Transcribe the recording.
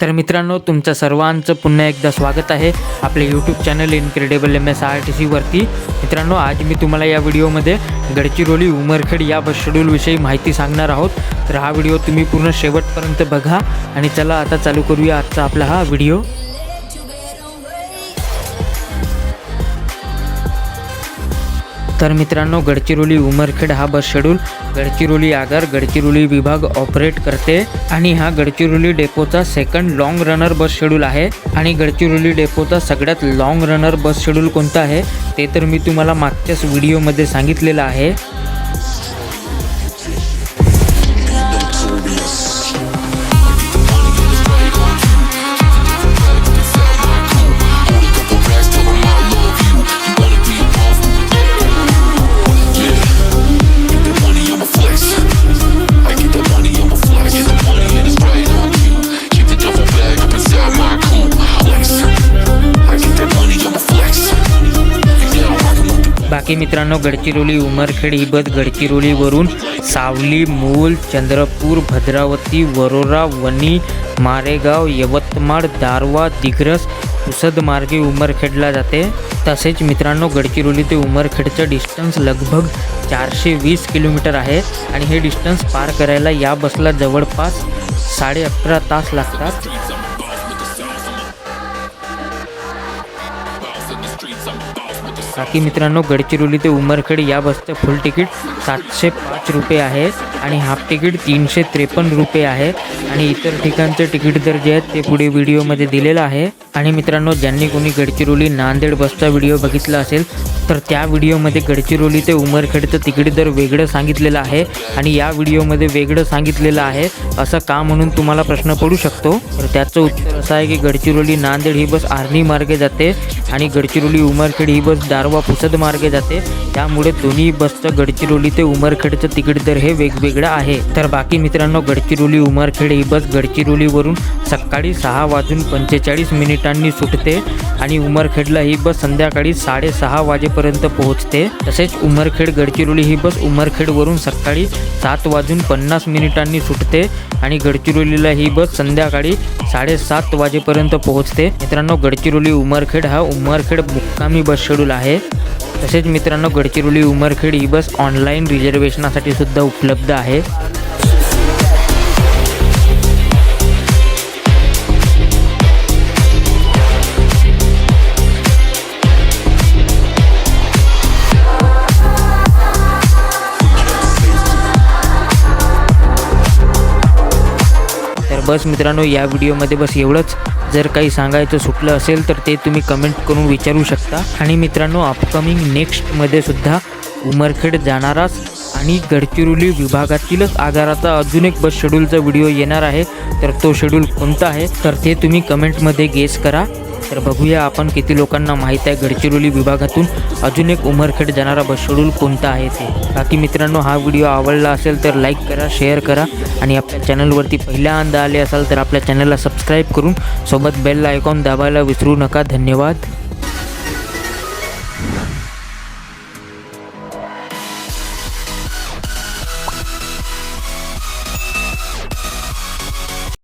तर मित्रांनो तुमचं सर्वांचं पुन्हा एकदा स्वागत आहे आपले YouTube channel incredible M S R T सीवरती मित्रांनो आज मी तुम्हाला या व्हिडिओमध्ये गडचिरोली उमरखेड या बस शेड्यूलविषयी माहिती सांगणार आहोत. तर हा व्हिडिओ तुम्ही पूर्ण शेवटपर्यंत बघा आणि चला आता चालू करूया आजचा आपला हा व्हिडिओ. तर मित्रांनो गडचिरोली उमरखेड हा बस शेड्यूल गडचिरोली आगार गडचिरोली विभाग ऑपरेट करते आणि हा Gadchiroli डेपोचा second long runner bus schedule आहे आणि गडचिरोली डेपोचा सगळ्यात लाँग रनर बस शेड्यूल कोणता आहे ते तर मी तुम्हाला मागच्याच व्हिडिओमध्ये सांगितलेलं आहे. बाकी मित्रांनो गडचिरोली उमरखेड ही बस गडचिरोलीवरून सावली मूल चंद्रपूर भद्रावती वरोरा वणी मारेगाव यवतमाळ दारवा दिग्रस पुसद मार्गे उमरखेडला जाते. तसेच मित्रांनो गडचिरोली ते उमरखेडचं डिस्टन्स लगभग चारशे वीस किलोमीटर आहे आणि हे डिस्टन्स पार करायला या बसला जवळपास साडे अकरा तास लागतात. बाकी मित्रांनो गडचिरोली ते उमरखेड या बसचं फुल तिकीट सातशे पाच रुपये आहे आणि हाफ तिकीट तीनशे त्रेपन्न रुपये आहे. आणि इतर ठिकाणचे तिकीट दर जे आहेत ते पुढे व्हिडिओमध्ये दिलेलं आहे. आणि मित्रांनो ज्यांनी कोणी गडचिरोली नांदेड बसचा व्हिडिओ बघितला असेल तर त्या व्हिडिओमध्ये गडचिरोली ते उमरखेडचं तिकीट दर वेगळं सांगितलेलं आहे. आणि या व्हिडिओमध्ये वेगळं सांगितलेलं आहे असं का म्हणून तुम्हाला प्रश्न पडू शकतो? तर त्याचं उत्तर असं आहे की गडचिरोली नांदेड ही बस आर्णी मार्गे जाते आणि गडचिरोली उमरखेड ही बस दारवा पुसद मार्गे जाते. त्यामुळे दोन्ही बसचं गडचिरोली ते उमरखेडचं तिकीट दर हे वेगवेगळं आहे. तर बाकी मित्रांनो गडचिरोली उमरखेड ही बस गडचिरोलीवरून सकाळी सहा वाजून पंचेचाळीस मिनिटांनी सुटते आणि उमरखेडला ही बस संध्याकाळी साडेसहा वाजेपर्यंत पोहोचते. तसेच उमरखेड गडचिरोली ही बस उमरखेडवरून सकाळी सात वाजून पन्नास मिनिटांनी सुटते आणि गडचिरोलीला ही बस संध्याकाळी साडेसात वाजेपर्यंत पोहोचते. मित्रांनो गडचिरोली उमरखेड हा उमरखेड मुक्कामी बस शेड्यूल आहे. तसेच मित्रांनो गडचिरोली उमरखेड ही बस ऑनलाईन रिझर्वेशनासाठी सुद्धा उपलब्ध आहे. बस मित्रांनो या व्हिडिओमध्ये बस एवढंच. जर काही सांगायचं सुटलं असेल तर ते तुम्ही कमेंट करून विचारू शकता. आणि मित्रांनो अपकमिंग नेक्स्टमध्ये सुद्धा उमरखेड जाणाराच आणि गडचिरोली विभागातीलच आगाराचा अजून एक बस शेड्यूलचा व्हिडिओ येणार आहे. तर तो शेड्यूल कोणता आहे? तर ते तुम्ही कमेंटमध्ये गेस करा. तर बघूया आपण किती लोकांना माहीत आहे. गडचिरोली विभागातून अजून एक उमरखेड जाणारा बस शेड्यूल कोणता आहे ते. बाकी मित्रांनो हा व्हिडिओ आवडला असेल तर लाईक करा शेअर करा आणि आपल्या चॅनलवरती पहिल्यांदा आले असाल तर आपल्या चॅनलला सबस्क्राईब करून सोबत बेल आयकॉन दाबायला विसरू नका. धन्यवाद.